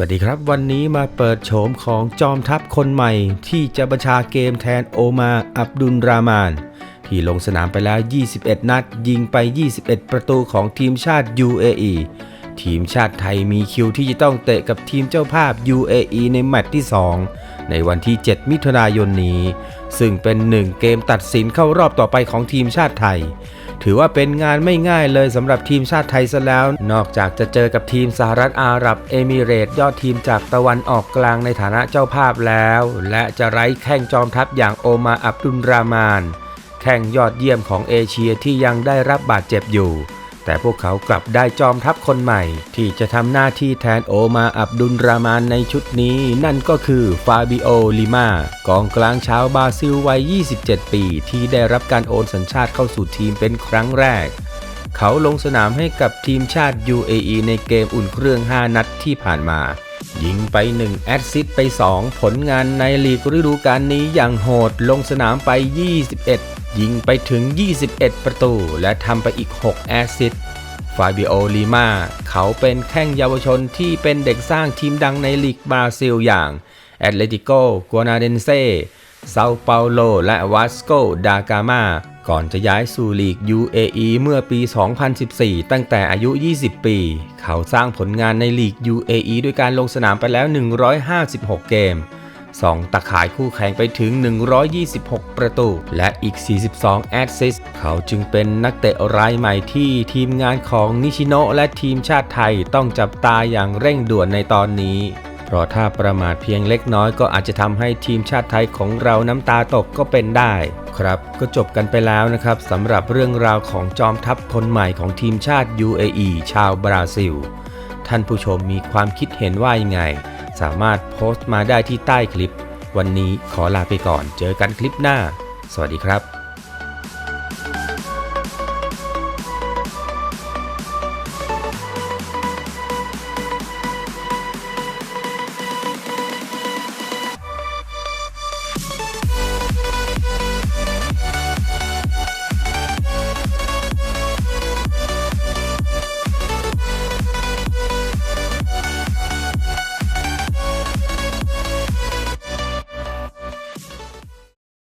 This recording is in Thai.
วัสดีครับ วันนี้มาเปิดโฉมของจอมทัพคนใหม่ ที่จะบัญชาเกมแทนโอมาอับดุลรามาน ที่ลงสนามไปแล้ว 21 นัด ยิงไป 21 ประตูของทีมชาติ UAE ทีมชาติไทยมีคิวที่จะต้องเตะกับทีมเจ้าภาพ UAE ในแมตช์ที่ 2 ในวันที่ 7 มิถุนายนนี้ ซึ่งเป็นหนึ่งเกมตัดสินเข้ารอบต่อไปของทีมชาติไทย ถือว่าเป็นงานไม่ง่ายเลยสำหรับทีมชาติไทยซะแล้ว นอกจากจะเจอกับทีมสหรัฐอาหรับเอมิเรตส์ยอดทีมจากตะวันออกกลางในฐานะเจ้าภาพแล้ว และจะไร้แข้งจอมทัพอย่างโอมาอับดุลรามาน แข่งยอดเยี่ยมของเอเชียที่ยังได้รับบาดเจ็บอยู่ แต่พวกเขากลับได้จอมทัพคนใหม่ ที่จะทำหน้าที่แทนโอมาอับดุลรามานในชุดนี้ นั่นก็คือฟาบิโอลิมากองกลางชาวบราซิลวัย 27 ปี ที่ได้รับการโอนสัญชาติเข้าสู่ทีมเป็นครั้งแรก เขาลงสนามให้กับทีมชาติ UAE ในเกมอุ่นเครื่อง 5 นัดที่ผ่านมา ยิงไป 1 แอดซิสไป 2 ผลงานในลีกฤดูกาลนี้อย่างโหดลงสนามไป 21 ยิงไปถึง 21 ประตู และทำไปอีก 6 แอสซิสต์ฟาบิโอลิมาเขาเป็นแข้งเยาวชนที่เป็นเด็กสร้างทีมดังในลีกบราซิลอย่างแอตเลติโกกัวนาเดนเซเซาเปาโล และวาสโกดากามาก่อนจะย้ายสู่ลีก UAE เมื่อปี 2014 ตั้งแต่อายุ 20 ปี เขาสร้างผลงานในลีก UAE ด้วยการลงสนามไปแล้ว 156 เกม ส่องตะข่ายคู่แข่งไปถึง 126 ประตู และอีก 42 แอสซิสต์เขาจึงเป็นนักเตะรายใหม่ที่ทีมงานของนิชิโนะและทีมชาติไทยต้องจับตาอย่างเร่งด่วนในตอนนี้เพราะถ้าประมาทเพียงเล็กน้อยก็อาจจะทำให้ทีมชาติไทยของเราน้ำตาตกก็เป็นได้ ครับ ก็จบกันไปแล้วนะครับสำหรับเรื่องราวของจอมทัพคนใหม่ของทีมชาติ UAE ชาวบราซิล ท่านผู้ชมมีความคิดเห็นว่ายังไง สามารถโพสต์มาได้ที่ใต้คลิป วันนี้ขอลาไปก่อน เจอกันคลิปหน้า สวัสดีครับ